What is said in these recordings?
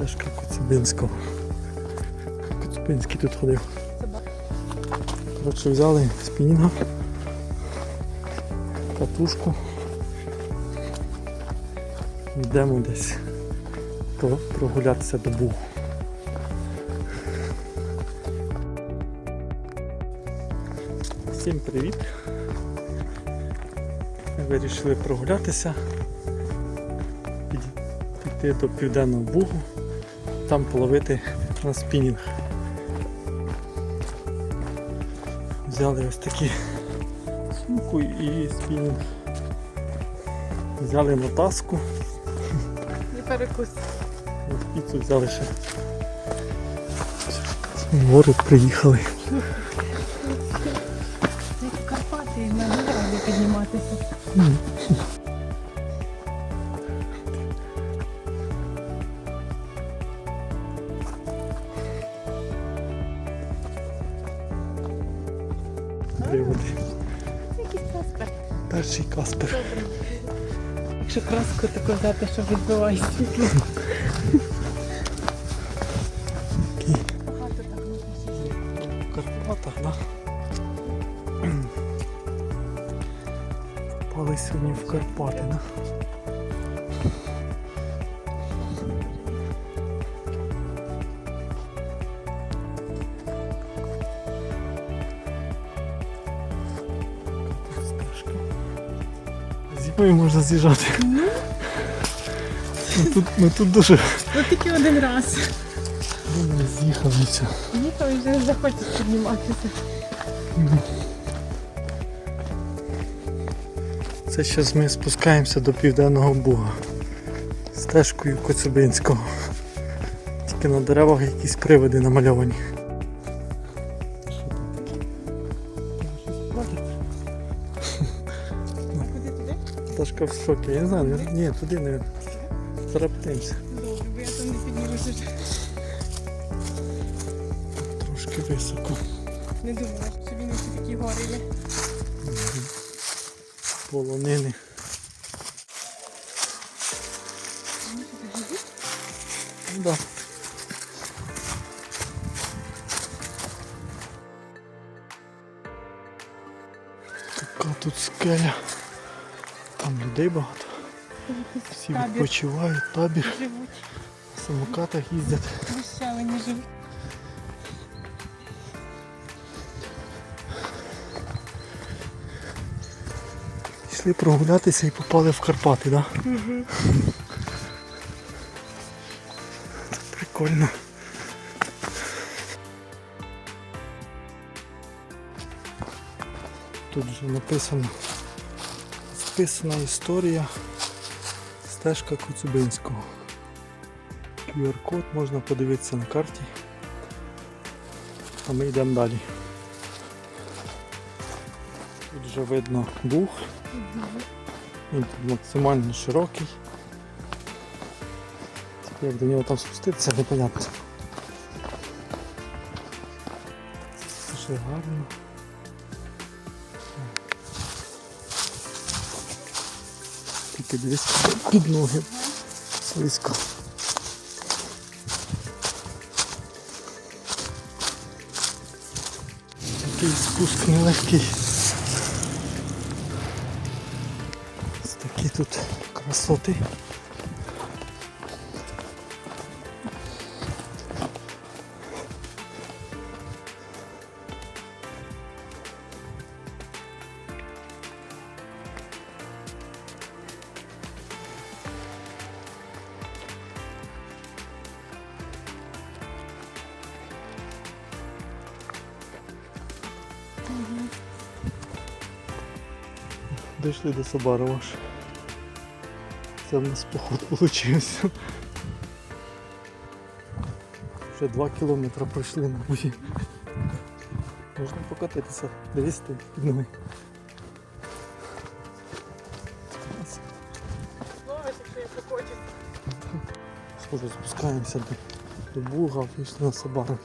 Стежка Коцюбинського. Коцюбинський тут ходив. Коротше, взяли спінінга, катушку. Йдемо десь прогулятися до Бугу. Всім привіт! Вирішили прогулятися, піти до південного Бугу, там половити на спінінг. Взяли ось такі сумку і спінінг. Взяли мотаску, Не перекус. піцу взяли ще. Гори приїхали. Як Карпати на городі підніматися. Якщо краску таку взяти, щоб відбиває світло. Карпатах, так? Попали сьогодні в Карпати, да? Зимою можна з'їжджати. Ну, тут, ну, тут дуже Ну тільки один раз. не з'їхав і все. Їхав і вже не захочеш підніматися. Це зараз ми спускаємося до Південного Буга стежкою Коцюбинського. Тільки на деревах якісь привиди намальовані. Пташка в шокі. Я не знаю, ні, туди не зараптимся. Добре, бо я там не піднімуся. Трошки високо. Не думала, що він усі такі гори є. Полонини. Да. Така тут скеля. Там людей багато. Всі відпочивають, табір, на самокатах їздять. Вищавені живуть. Пішли прогулятися і попали в Карпати, так? Да? Угу. Прикольно. Тут вже написано списана історія стежка Коцюбинського. QR-код можна подивитися на карті. А ми йдемо далі. Тут вже видно бух. Він тут максимально широкий. Як до нього там спуститися, непонятно. Дуже гарно. Тільки дивись під ноги. Слизько. Такий спуск нелегкий. Ось такі тут красоти. Дійшли до Сабарова. ж. Це в нас поход вийшов. Вже два кілометри пройшли на буї. Можна покатитися. Дивись ти під ноги. Схоже, спускаємося до, до Буга, вийшли на Сабаров.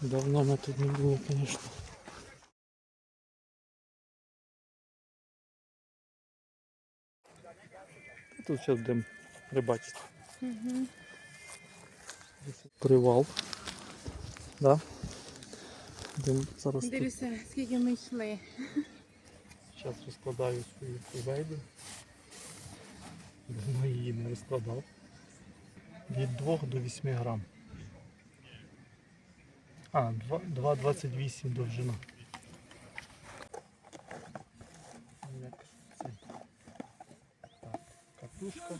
Давно ми тут не було, звісно. Тут зараз будемо рибачити. Угу. Привал. Да? Будемо зараз тут. Дивіться, скільки ми йшли. Зараз розкладаю свою кувейду. Давно її не розкладав. Від 2 до 8 грам. А, 2,28 довжина. Як це? Так, катушка.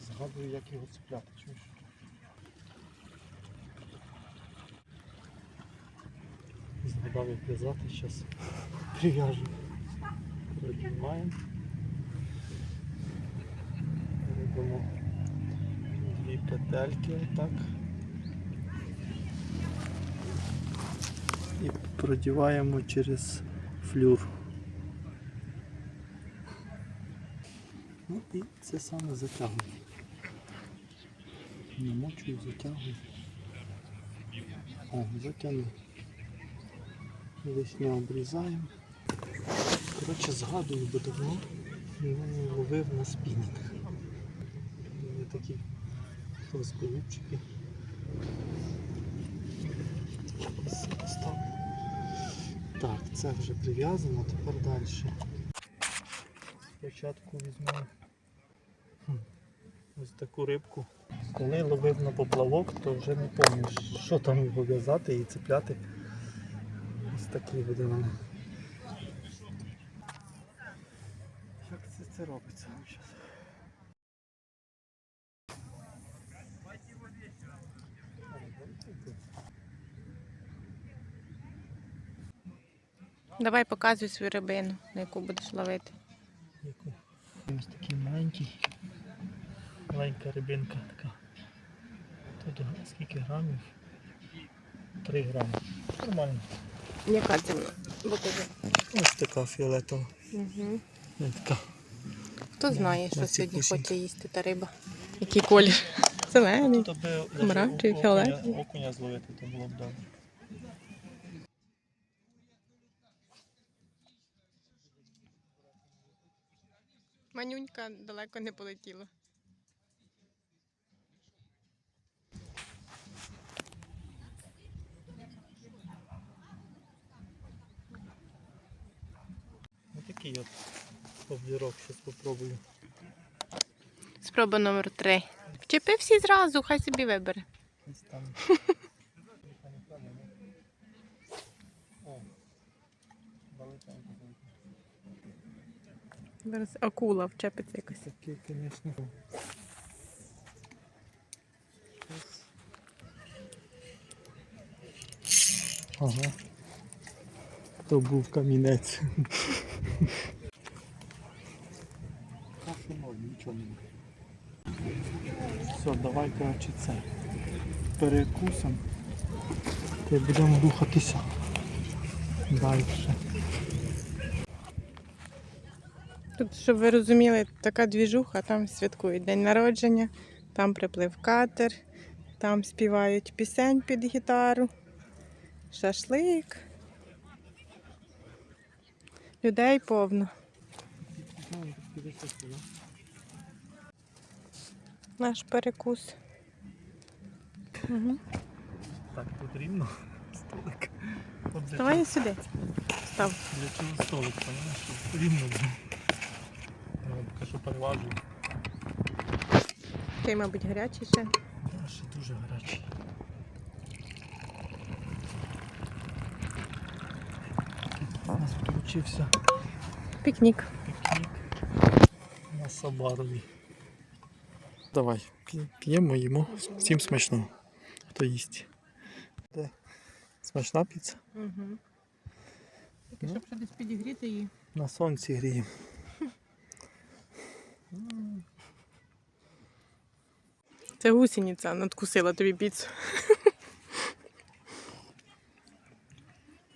Згадую, як його цепляти, чуєш? Згадав, як в'язати, зараз прив'яжу. Піднімаємо. Робимо дві петельки отак. І продіваємо через флюр. Ну і це саме затягуємо. Намочую, затягую. О, затягнув. Лишнє обрізаємо. Коротше, згадую, бо давно не ловив на спінінг. Є такі розголубчики. Так, це вже прив'язано, тепер далі. Спочатку візьму хм, ось таку рибку. Коли ловив на поплавок, то вже не пам'ятаю, що там його в'язати і цепляти. Ось такий буде в. Як це, це робиться? Давай показуй свою рибину, на яку будеш ловити. Ось такий маленький. Маленька рибинка така. Тут скільки грамів? 3 грами. Нормально. Яка це? Ось така фіолетова. Угу. Така. Хто знає, що сьогодні хоче їсти та риба? Який колір? Зелений. Тут аби окуня- фіолетовий. Окуня зловити, то було б добре. Манюнька далеко не полетіла. Ось такий от обдірок, зараз спробую. Спроба номер три. Вчепи всі зразу, хай собі вибере. Ось там. О, величенько. Зараз акула вчепиться якось. Такий, звісно. Ага. То був камінець. нічого Все, давай, коротше, це. Перекусимо. Та будемо рухатися далі. Тут, щоб ви розуміли, така двіжуха, там святкують день народження, там приплив катер, там співають пісень під гітару, шашлик. Людей повно. Наш перекус. Угу. Так, тут рівно столик. Давай сюди. Став. Для чого столик? Щоб Рівно було. Я вам поки що переважую. Ти, мабуть, гарячий ще. Да, ще дуже гарячий. У нас получився Пікнік. пікнік на Сабарові. Давай, п'ємо, їмо. Всім смачного. Хто їсть. Де? Смачна піца? Угу. Тільки щоб ще десь підігріти її. На сонці гріємо. Це гусениця надкусила тобі піцу.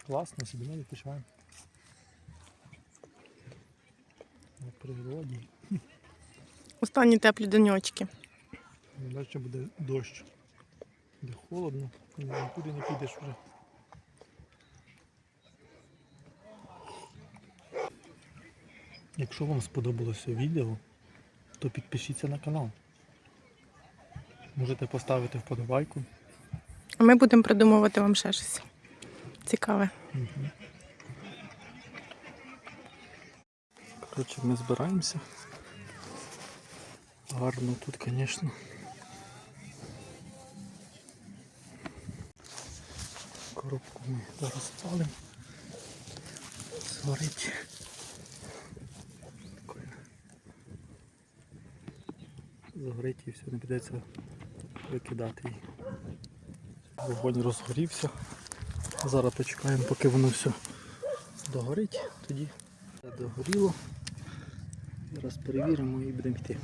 Класно, собі не відпочиваємо. На природі. Останні теплі деньочки. Далі буде дощ. Буде холодно, нікуди не підеш вже. Якщо вам сподобалося відео, то підпишіться на канал. Можете поставити вподобайку. А ми будемо придумувати вам ще щось цікаве. Коротше, ми збираємося. Гарно тут, звісно. Коробку ми зараз спалимо. Прикольно. Згорить і все, не придеться викидати її. Вогонь розгорівся. Зараз почекаємо, поки воно все догорить, тоді все догоріло. Зараз перевіримо і будемо йти.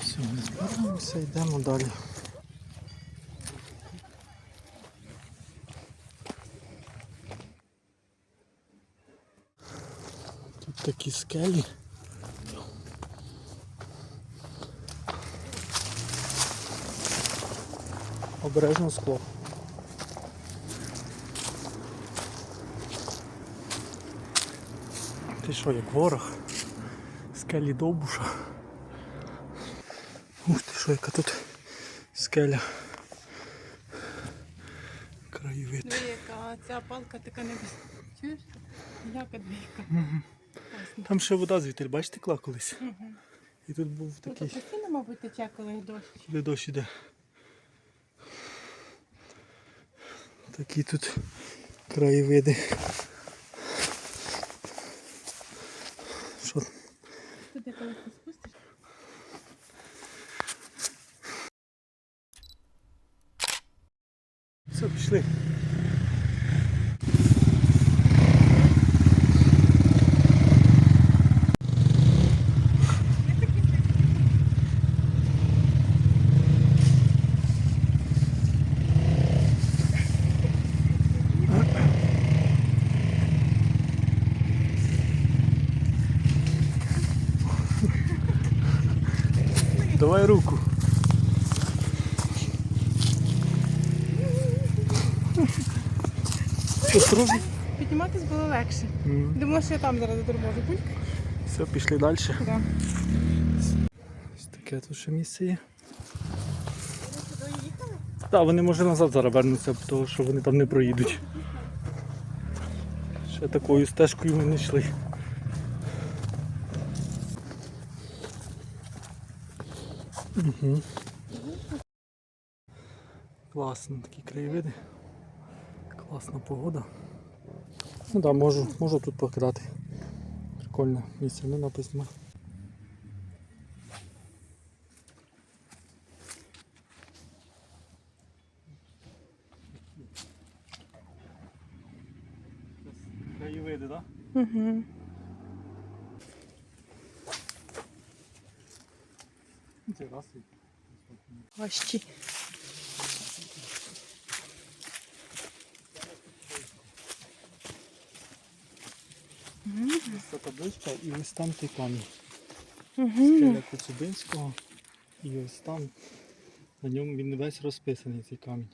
Все, ми збираємося, йдемо далі. Тут такі скелі. Обережно скло. Ти що, як ворог? Скелі довбуша. Ух ти що, яка тут скеля. Краєвид. яка ця палка така не Чуєш? Яка двійка. Там ще вода звідти, бачите, текла колись. І тут був Тут такий, постійно, мабуть, тече, коли дощ. де дощ іде. Такі тут краєвиди. Що Тут я колись спустиш. Все, пішли. Давай руку. Підніматись було легше. М. Думала, що я там зараз доторможу. Пульк. Все, пішли далі. Да. Ось таке тут ще місце є. Так, вони може назад зараз вернуться, тому що вони там не проїдуть. Ще такою стежкою ми не йшли. Угу. Класно такі краєвиди. Класна погода. Ну так, да, можу, можу тут покидати. Прикольне місце, ну написано. Краєвиди, так? Угу. Це раз. Важчі. Це табличка і ось там той камінь. Угу. Скеля Коцюбинського. І ось там. На ньому він весь розписаний цей камінь.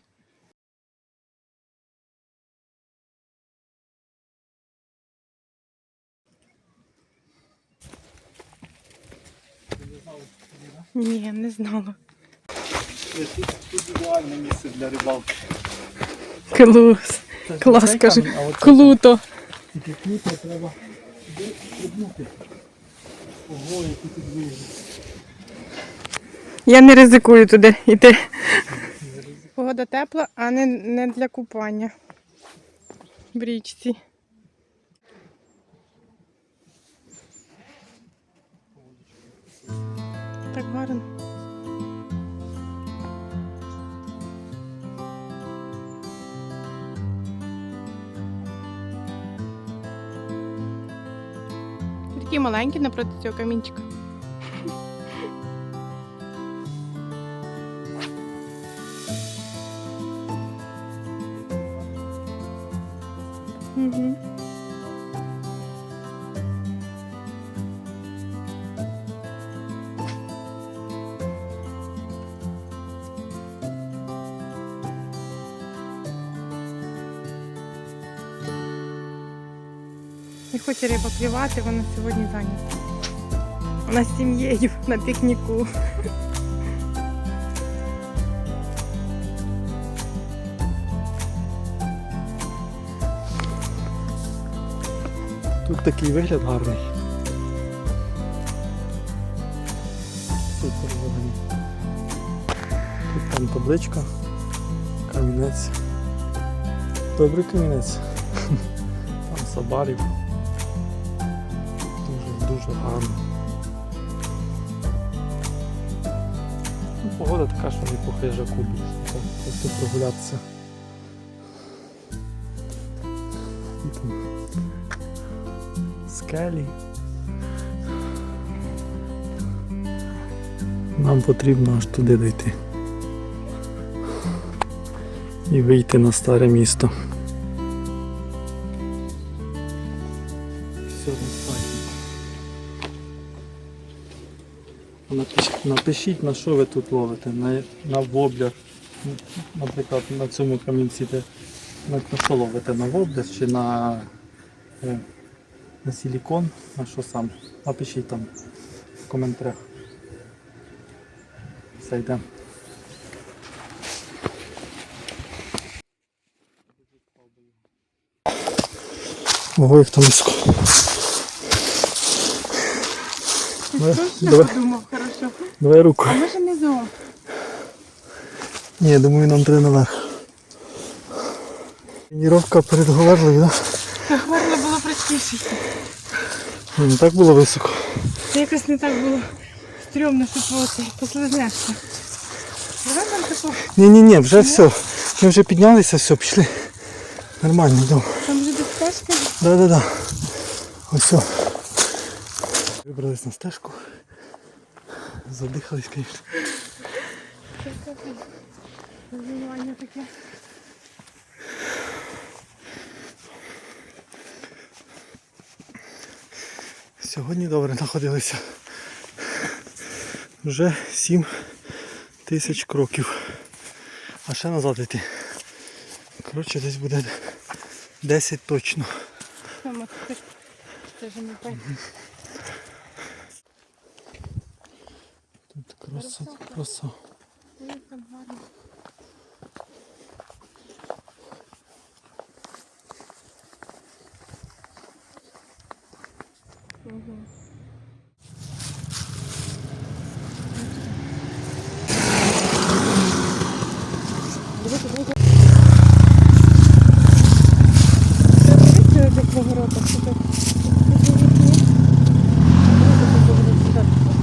Ти не знав, що це, да? Ні, не знала. Тут, ідеальне місце для рибалки. Клас. Клас, оце Круто. Тільки круто треба сюди. Ого, які тут виїзди. Я не ризикую туди йти. Погода тепла, а не, не для купання. В річці. Так гарно. Такі маленькі напроти цього камінчика. Не хоче риба клювати, вона сьогодні зайнята. Вона з сім'єю на пікніку. Тут такий вигляд гарний. Супер взагалі. Тут там табличка. Камінець. Добрий камінець. Там сабарів. Ну, погода така, що не по хижаку Просто прогулятися. Скелі. Нам потрібно аж туди дойти. І вийти на старе місто. Напишіть, на що ви тут ловите. На, на воблях, наприклад, на цьому камінці, де на, на що ловите? На воблях чи на е, на силікон, на що сам. Напишіть там в коментарях. Все йдемо. Ого, як там низько. Давай, давай, руку. А може не зо? Ні, я думаю, нам треба наверх. Тренування передговорливі, так? Так горло було простіше. Да? Не так було високо. Це якось не так було стрьомно, що оце послизнешся. Давай нам таку, Ні-ні-ні, вже все. Ми вже піднялися, все, пішли. Нормально, йдемо. там вже десь стежка. Да-да-да. Ось все. Вибрались на стежку. Задихались, звісно. Розвивання таке. Сьогодні добре знаходилися. Вже 7 тисяч кроків. А ще назад йти. Коротше, десь буде 10 точно. Це, ж не так. Тут краса, краса. Ой, там гарно. Мгм. Це для поворота. Це так.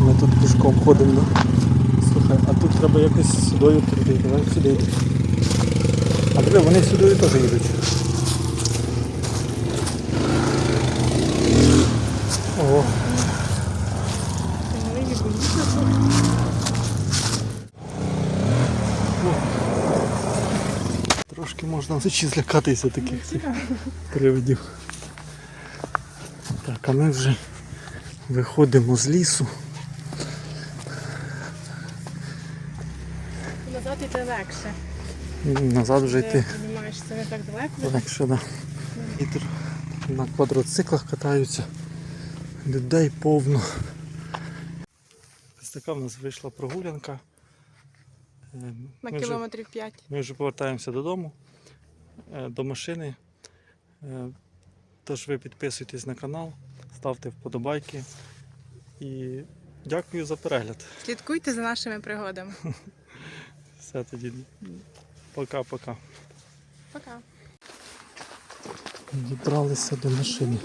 Ми тут пішком ходимо. Да? Треба якось сюди прийти. Давай сюди. А диви, вони сюди теж їдуть. Ого. Трошки можна вночі злякатися таких цих привидів. Так, а ми вже виходимо з лісу. Назад іти легше. Назад вже йти так далеко. легше, да. Вітер на квадроциклах катаються. Людей повно. Ось така в нас вийшла прогулянка. Е, На ми вже- кілометрів 5. Ми вже повертаємося додому, е, до машини. Е, Тож ви підписуйтесь на канал, ставте вподобайки. І дякую за перегляд. Слідкуйте за нашими пригодами. Все тоді. Пока-пока. Пока. Дібралися до машини.